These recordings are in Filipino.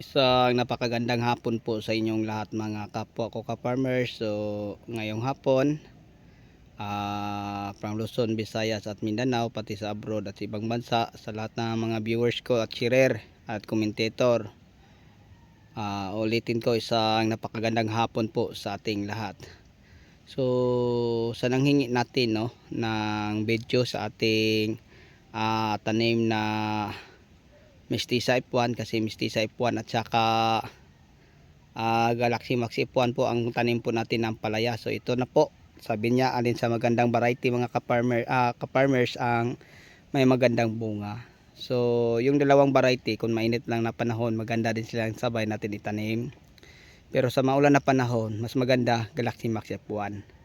Isang napakagandang hapon po sa inyong lahat mga kapwa ko ka-farmers. So, ngayong hapon, ah from Luzon, Visayas at Mindanao, pati sa abroad at sa ibang bansa, sa lahat ng mga viewers ko at sharer at commentator. Ah, ulitin ko isang napakagandang hapon po sa ating lahat. So, sa nanghingi natin no, ng video sa ating ah, tanim na Mestiza F1 kasi Mestiza F1 at saka ah, Galaxy Max F1 po ang tanim po natin ng palaya. So ito na po. Sabi niya alin sa magandang variety mga ka-farmer, ah, ka-farmers ang may magandang bunga. So yung dalawang variety kung mainit lang na panahon maganda din silang sabay natin itanim. Pero sa maulan na panahon mas maganda Galaxy Max F1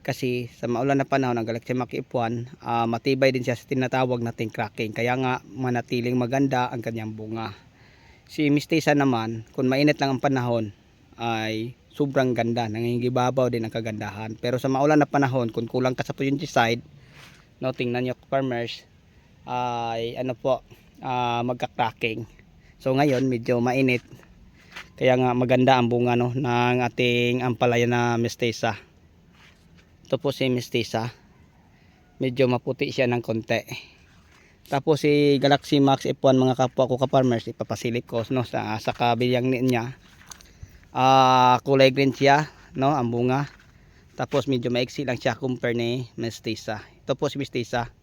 kasi sa maulan na panahon ang Galaxy Max F1 ah, matibay din siya sa tinatawag nating cracking. Kaya nga manatiling maganda ang kanyang bunga. Si Mistisa naman kung mainit lang ang panahon ay sobrang ganda. Nangingibabaw din ang kagandahan. Pero sa maulan na panahon kung kulang ka sa side no tingnan nyo farmers ay ano po ah, magka-cracking. So ngayon medyo mainit. Kaya nga maganda ang bunga no ng ating ampalaya na Mistisa ito po si Mestiza. Medyo maputi siya ng konti. Tapos si Galaxy Max F1 mga kapwa ko ka-farmers, ipapasilip ko no, sa, sa kabilyang niya. Ah, kulay green siya, no, ang bunga. Tapos medyo maiksi lang siya compare ni Mestiza. Ito po si Mestiza.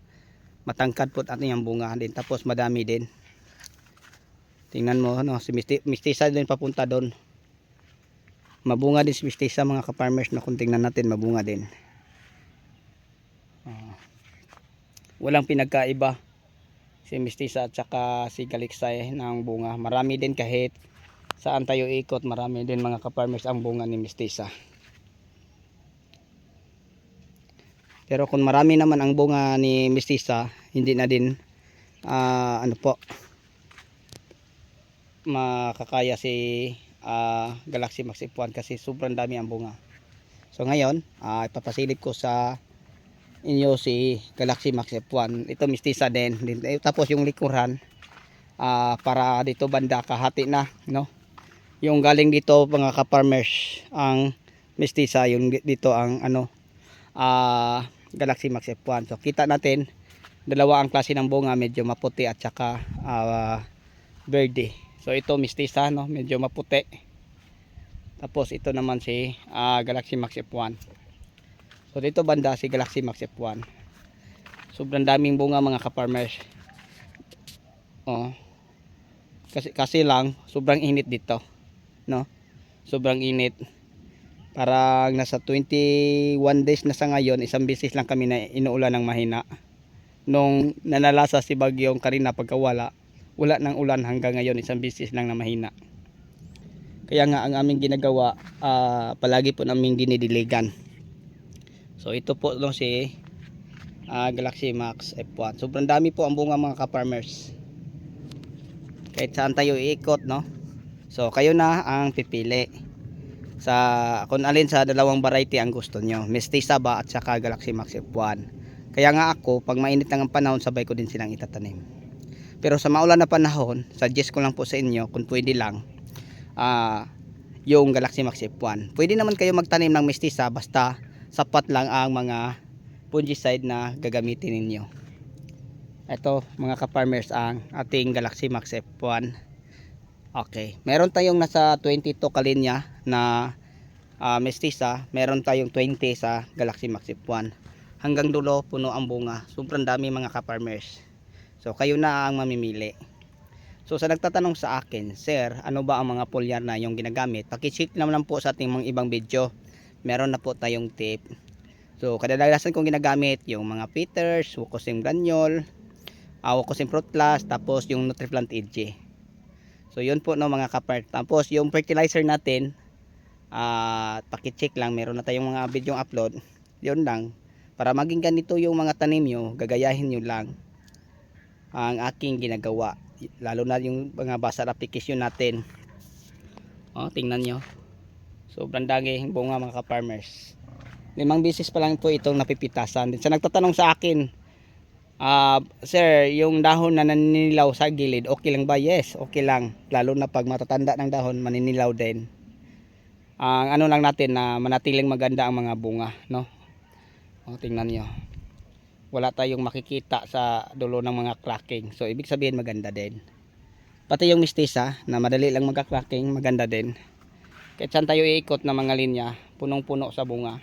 Matangkad po at yung bunga din. Tapos madami din. Tingnan mo, no, si Misti- Mestiza din papunta doon. Mabunga din si Mestiza mga ka-farmers na kung tingnan natin, mabunga din. Ah. Walang pinagkaiba. Si Mestiza at saka si Galiksay ng bunga. Marami din kahit saan tayo ikot marami din mga kaparmers ang bunga ni Mestiza. Pero kung marami naman ang bunga ni Mestiza hindi na din ah, ano po makakaya si ah, Galaxy Max F1 kasi sobrang dami ang bunga. So ngayon ah, ipapasilip ko sa inyo si Galaxy Max F1 ito mistisa din. Eh, tapos yung likuran ah, para dito banda kahati na no? Yung galing dito mga ka-farmers ang mistisa yung di- dito ang ano ah, Galaxy Max F1 so kita natin dalawa ang klase ng bunga medyo maputi at saka ah, verde. So ito mistisa no? Medyo maputi. Tapos ito naman si ah, Galaxy Max F1 So dito banda si Galaxy Max F1. Sobrang daming bunga mga ka-farmers. Oh. Kasi kasi lang sobrang init dito, no? Sobrang init. Parang nasa 21 days na sa ngayon, isang beses lang kami na inuulan ng mahina. Nung nanalasa si Bagyong Karina pagkawala, wala ng ulan hanggang ngayon, isang beses lang na mahina. Kaya nga ang aming ginagawa, ah, palagi po namin dinidiligan. So ito po lang si ah, Galaxy Max F1. Sobrang dami po ang bunga mga ka-farmers. Kahit saan tayo iikot, no? So kayo na ang pipili sa kung alin sa dalawang variety ang gusto nyo. Mestiza ba at saka Galaxy Max F1. Kaya nga ako, pag mainit ang panahon, sabay ko din silang itatanim. Pero sa maulan na panahon, suggest ko lang po sa inyo, kung pwede lang, ah, yung Galaxy Max F1. Pwede naman kayo magtanim ng mestiza basta sapat lang ang mga fungicide na gagamitin ninyo. Ito mga ka-farmers ang ating Galaxy Max F1. Okay, meron tayong nasa 22 kalinya na ah, mestiza, meron tayong 20 sa Galaxy Max F1. Hanggang dulo puno ang bunga. Sobrang dami mga ka-farmers. So kayo na ang mamimili. So sa nagtatanong sa akin, Sir, ano ba ang mga foliar na yung ginagamit? Pakicheck naman lang po sa ating mga ibang video meron na po tayong tip. So, kadalasan kong ginagamit yung mga Peters, Wukosim Granule, uh, Wukosim Fruit Plus, tapos yung Nutriplant EG. So, yun po no mga kapart. Tapos, yung fertilizer natin, uh, pakicheck lang, meron na tayong mga video upload. Yun lang. Para maging ganito yung mga tanim nyo, gagayahin nyo lang ang aking ginagawa. Lalo na yung mga basal application natin. O, tingnan nyo. Sobrang dami bunga mga ka-farmers. Limang bisis pa lang po itong napipitasan. Sa nagtatanong sa akin, Ah, sir, yung dahon na naninilaw sa gilid, okay lang ba? Yes, okay lang. Lalo na pag matatanda ng dahon, maninilaw din. Ang ano lang natin na manatiling maganda ang mga bunga, no? O, tingnan nyo. Wala tayong makikita sa dulo ng mga cracking. So, ibig sabihin maganda din. Pati yung mistisa na madali lang magka-cracking, maganda din. Kahit saan tayo iikot na mga linya, punong-puno sa bunga.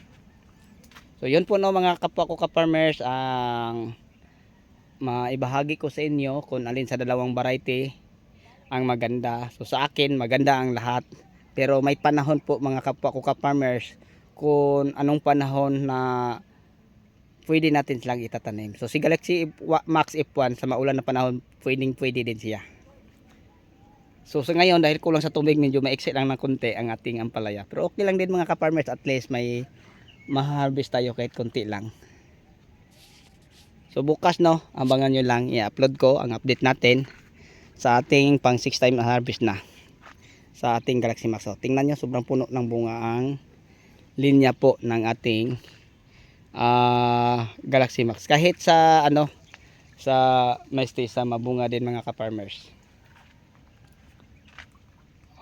So, yun po no mga kapwa ko ka-farmers ang maibahagi ko sa inyo kung alin sa dalawang variety ang maganda. So sa akin maganda ang lahat. Pero may panahon po mga kapwa ko ka-farmers kung anong panahon na pwede natin silang itatanim. So si Galaxy Max F1 sa maulan na panahon pwedeng pwede din siya. So sa ngayon dahil kulang sa tubig medyo ma-exit lang ng konti ang ating ampalaya. Pero okay lang din mga ka-farmers at least may ma-harvest tayo kahit konti lang. So bukas no, abangan nyo lang, i-upload ko ang update natin sa ating pang 6 time harvest na sa ating Galaxy Max. So, tingnan nyo, sobrang puno ng bunga ang linya po ng ating ah, Galaxy Max. Kahit sa ano, sa Mestiza, mabunga din mga ka-farmers.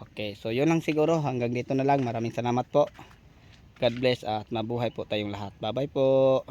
Okay, so yun lang siguro. Hanggang dito na lang. Maraming salamat po. God bless at mabuhay po tayong lahat. Bye-bye po.